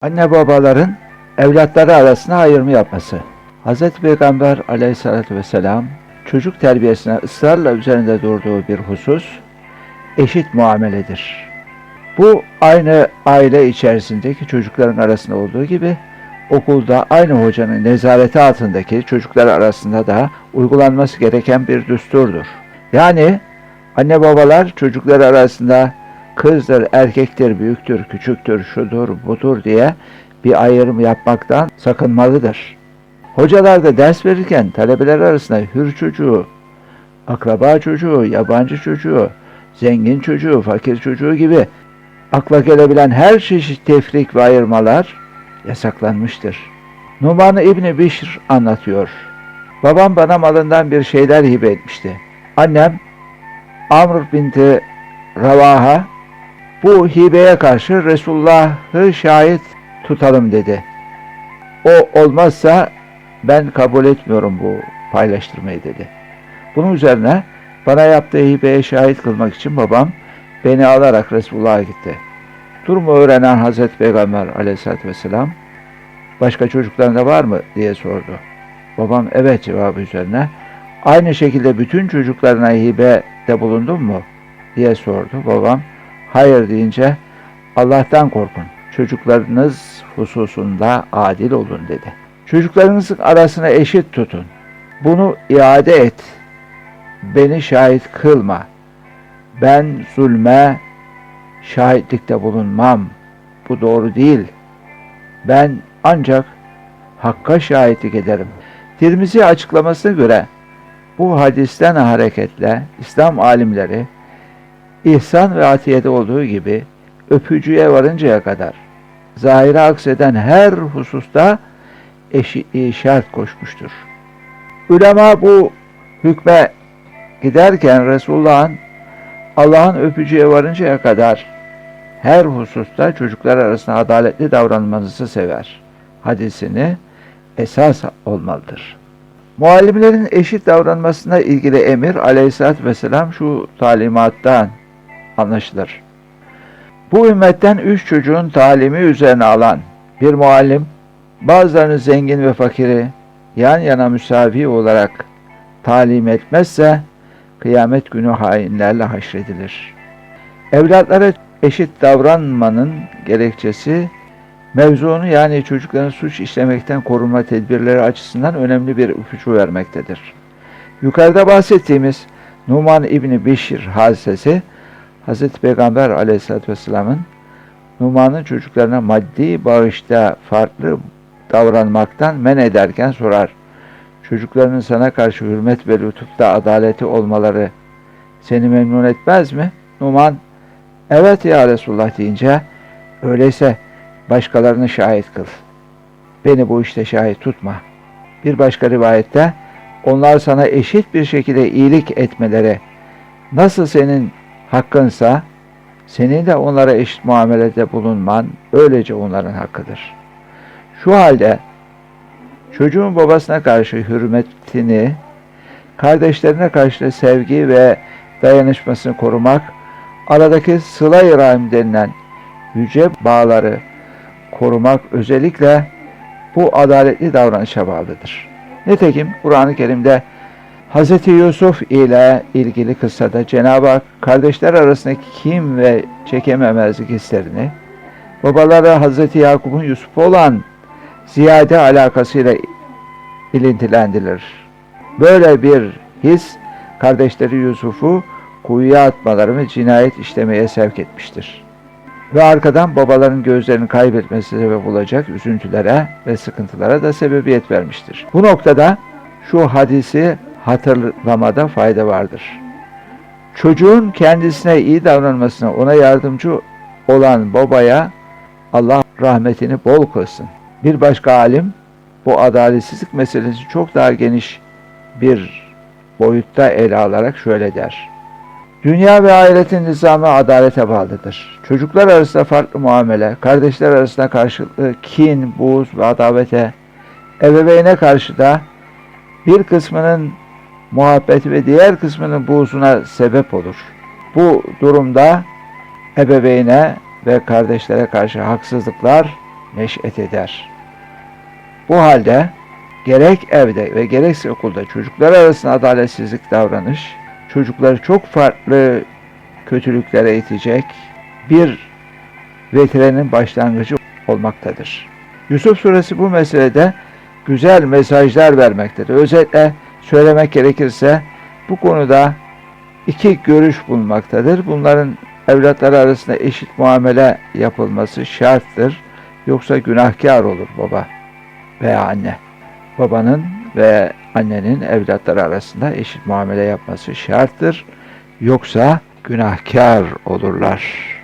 Anne babaların evlatları arasında ayrımı yapması. Hz. Peygamber aleyhissalatü vesselam çocuk terbiyesine ısrarla üzerinde durduğu bir husus eşit muameledir. Bu aynı aile içerisindeki çocukların arasında olduğu gibi okulda aynı hocanın nezareti altındaki çocuklar arasında da uygulanması gereken bir düsturdur. Yani anne babalar çocuklar arasında kızdır, erkektir, büyüktür, küçüktür, şudur, budur diye bir ayrım yapmaktan sakınmalıdır. Hocalar da ders verirken talebeler arasında hür çocuğu, akraba çocuğu, yabancı çocuğu, zengin çocuğu, fakir çocuğu gibi akla gelebilen her çeşit tefrik ve ayırmalar yasaklanmıştır. Numan İbni Bişr anlatıyor. Babam bana malından bir şeyler hibe etmişti. Annem Amr binti Ravaha bu hibeye karşı Resulullah'ı şahit tutalım dedi. O olmazsa ben kabul etmiyorum bu paylaştırmayı dedi. Bunun üzerine bana yaptığı hibeye şahit kılmak için babam beni alarak Resulullah'a gitti. Durumu öğrenen Hazreti Peygamber aleyhissalatü vesselam başka çocuklarında var mı diye sordu. Babam evet cevabı üzerine aynı şekilde bütün çocuklarına hibede bulundun mu diye sordu. Babam hayır deyince Allah'tan korkun. Çocuklarınız hususunda adil olun dedi. Çocuklarınızın arasına eşit tutun. Bunu iade et. Beni şahit kılma. Ben zulme şahitlikte bulunmam. Bu doğru değil. Ben ancak hakka şahitlik ederim. Tirmizi açıklamasına göre bu hadisten hareketle İslam alimleri ihsan ve atiyede olduğu gibi öpücüye varıncaya kadar zahire akseden her hususta eşitliği şart koşmuştur. Ulema bu hükme giderken Resulullah'ın Allah'ın öpücüye varıncaya kadar her hususta çocuklar arasında adaletli davranmanızı sever. Hadisini esas olmalıdır. Muallimlerin eşit davranmasına ilgili emir aleyhissalatü vesselam şu talimattan anlaşılır. Bu ümmetten üç çocuğun talimi üzerine alan bir muallim, bazılarını zengin ve fakiri yan yana müsavi olarak talim etmezse, kıyamet günü hainlerle haşredilir. Evlatlara eşit davranmanın gerekçesi, mevzunu yani çocukların suç işlemekten korunma tedbirleri açısından önemli bir ipucu vermektedir. Yukarıda bahsettiğimiz Numan İbni Bişir hadisesi, Hz. Peygamber aleyhissalatü vesselamın Numan'ın çocuklarına maddi bağışta farklı davranmaktan men ederken sorar. Çocuklarının sana karşı hürmet ve lütufta adaleti olmaları seni memnun etmez mi? Numan, evet ya Resulullah deyince, öyleyse başkalarını şahit kıl. Beni bu işte şahit tutma. Bir başka rivayette, onlar sana eşit bir şekilde iyilik etmeleri, nasıl senin hakkınsa, senin de onlara eşit muamelede bulunman öylece onların hakkıdır. Şu halde çocuğun babasına karşı hürmetini, kardeşlerine karşı sevgi ve dayanışmasını korumak, aradaki sıla-i rahim denilen yüce bağları korumak özellikle bu adaletli davranışa bağlıdır. Nitekim Kur'an-ı Kerim'de Hz. Yusuf ile ilgili kıssada Cenab-ı Hak kardeşler arasındaki kim ve çekememezlik hislerini babaları Hz. Yakup'un Yusuf'a olan ziyade alakasıyla ilintilendirir. Böyle bir his kardeşleri Yusuf'u kuyuya atmaları ve cinayet işlemeye sevk etmiştir. Ve arkadan babaların gözlerini kaybetmesi sebep olacak üzüntülere ve sıkıntılara da sebebiyet vermiştir. Bu noktada şu hadisi hatırlamada fayda vardır. Çocuğun kendisine iyi davranmasına ona yardımcı olan babaya Allah rahmetini bol kılsın. Bir başka alim bu adaletsizlik meselesi çok daha geniş bir boyutta ele alarak şöyle der. Dünya ve ahiretin nizamı adalete bağlıdır. Çocuklar arasında farklı muamele, kardeşler arasında karşılıklı kin, buz ve adavete, ebeveyne karşı da bir kısmının muhabbeti ve diğer kısmının buğzuna sebep olur. Bu durumda ebeveyne ve kardeşlere karşı haksızlıklar neş'et eder. Bu halde gerek evde ve gerekse okulda çocuklar arasında adaletsizlik davranış, çocukları çok farklı kötülüklere itecek bir vetrenin başlangıcı olmaktadır. Yusuf suresi bu meselede güzel mesajlar vermektedir. Özetle söylemek gerekirse bu konuda iki görüş bulunmaktadır. Bunların evlatları arasında eşit muamele yapılması şarttır. Yoksa günahkar olur baba veya anne. Babanın ve annenin evlatları arasında eşit muamele yapması şarttır. Yoksa günahkar olurlar.